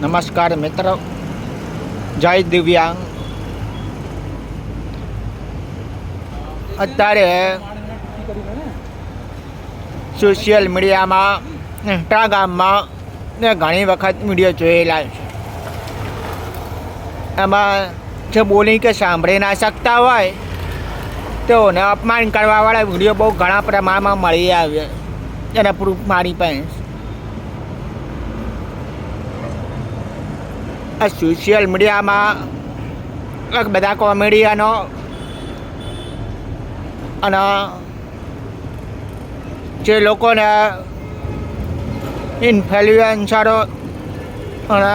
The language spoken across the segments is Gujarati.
નમસ્કાર મિત્ર. જય દિવ્યાંગ. અત્યારે સોશિયલ મીડિયામાં ઇન્સ્ટાગ્રામમાં ને ઘણી વખત વીડિયો જોયેલા છે. એમાં જે બોલી કે સાંભળી ના શકતા હોય, તેઓને અપમાન કરવાવાળા વીડિયો બહુ ઘણા પ્રમાણમાં મળી આવ્યા એના પ્રૂફ મારી પાસે આ સોશિયલ મીડિયામાં બધા કોમેડિયનો અને જે લોકોને ઇન્ફ્લુએન્સરો અને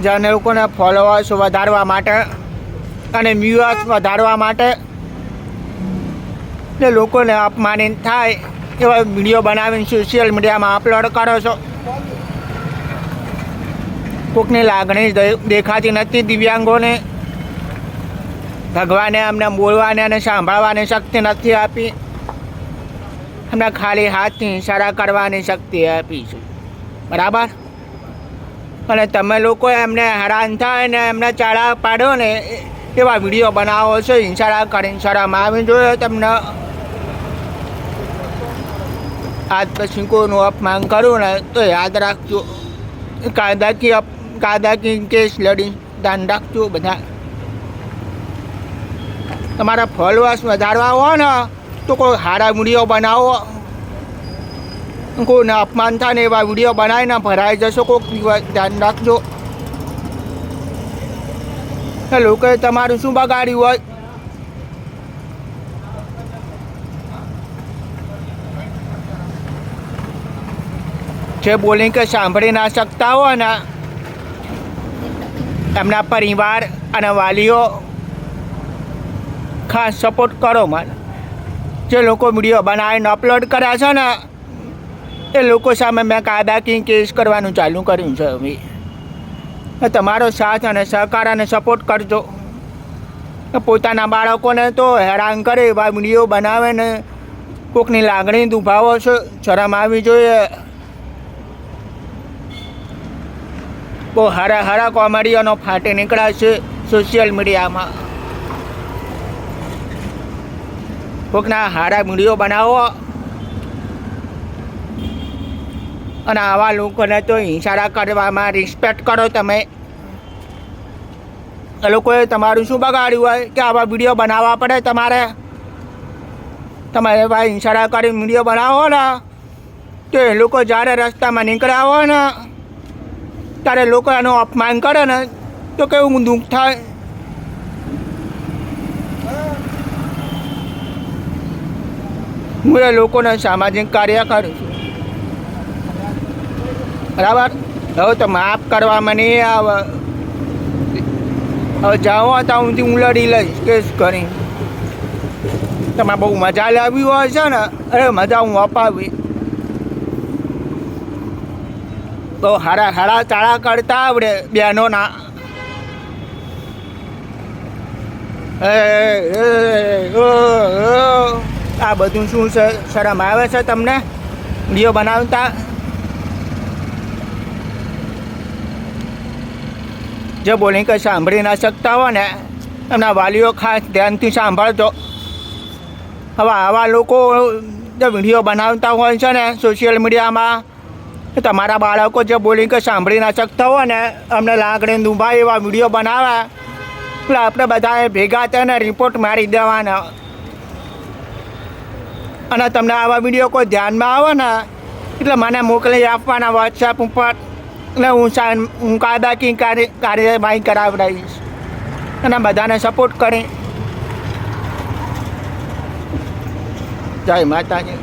જેને લોકોને ફોલોઅર્સ વધારવા માટે અને વ્યુઅર્સ વધારવા માટે લોકોને અપમાનિત થાય એવા વીડિયો બનાવીને સોશિયલ મીડિયામાં અપલોડ કરો છો? કોકની લાગણી દેખાતી નથી દિવ્યાંગોને. ભગવાને અમને બોલવાની અને સાંભળવાની શક્તિ નથી આપી. અમને ખાલી હાથથી ઇશારા કરવાની શક્તિ આપી છે. બરાબર? અને તમે લોકો એમને હેરાન થાય ને એમને ચાળા પાડો ને એવા વીડિયો બનાવો છો ઇશારા કરીને શરમ આવી જોઈએ તમને. આજ પછી કોઈનું અપમાન કરું ને તો યાદ રાખજો. કાયદાકીય અપ- કાયદાકી કેસ લડી. ધ્યાન રાખજો બધા. તમારા ફોલોઅર્સ વધારવા હો ને, તો કોઈ સારા વીડિયો બનાવો. કોઈને અપમાન થાય ને એવા વીડિયો બનાવીને ભરાઈ જશો કોઈક દિવસ. ધ્યાન રાખજો. લોકોએ તમારું શું બગાડ્યું હોય? જે બોલિંગ કે સાંભળી ના શકતા હોય ને, એમના પરિવાર અને વાલીઓ ખાસ સપોર્ટ કરો મને. જે લોકો વીડિયો બનાવીને અપલોડ કર્યા છે ને, એ લોકો સામે મેં કાયદાકીય કેસ કરવાનું ચાલુ કર્યું છે હવે. તમારો સાથ અને સહકાર અને સપોર્ટ કરજો. પોતાના બાળકોને તો હેરાન કરે એવા વીડિયો બનાવે ને, કોકની લાગણી દુભાવો છે, શરમ આવી જોઈએ. બહુ હારા હારા કોમેડીઓનો ફાટી નીકળ્યા છે સોશિયલ મીડિયામાં કોકના હારા વીડિયો બનાવો. અને આવા લોકોને તો ઇશારા કરવામાં રિસ્પેક્ટ કરો તમે. એ લોકોએ તમારું શું બગાડ્યું હોય કે આવા વીડિયો બનાવવા પડે તમારે? તમારે ભાઈ હિંસારા કરી વીડિયો બનાવો ને, તો એ લોકો જ્યારે રસ્તામાં નીકળ્યા હોય ને ત્યારે લોકો એનું અપમાન કરે ને, તો કેવું દુઃખ થાય? હું એ લોકોને સામાજિક કાર્ય કરું છું. બરાબર? હવે તો માફ કરવામાં નહીં આવે. હવે જાઓ હતા હું હું લડી લઈશ, કેસ કરી તમે બહુ મજા લાવી હોય છે ને? અરે, મજા હું અપાવી. બહુ હારા હારા ચાળા કરતા આવડે બહેનોના. આ બધું શું છે? શરમ આવે છે તમને? વીડિયો બનાવતા? જે બોલી કે સાંભળી ના શકતા હોય ને, એમના વાલીઓ ખાસ ધ્યાનથી સાંભળજો. હવે આવા લોકો જે વીડિયો બનાવતા હોય છે ને સોશિયલ મીડિયામાં તો તમારા બાળકો જે બોલી કે સાંભળી ના શકતા હોય ને, અમને લાગણી દુભાઈ એવા વીડિયો બનાવે, એટલે આપણે બધાએ ભેગા થઈને રિપોર્ટ મારી દેવાના. અને તમને આવા વીડિયો કોઈ ધ્યાનમાં આવે ને, એટલે મને મોકલી આપવાના વોટ્સએપ ઉપર એટલે હું સાઈન હું કાયદાકીય કાર્ય, કાર્યવાહી કરાવડાવીશ અને બધાને સપોર્ટ કરી. જય માતાજી.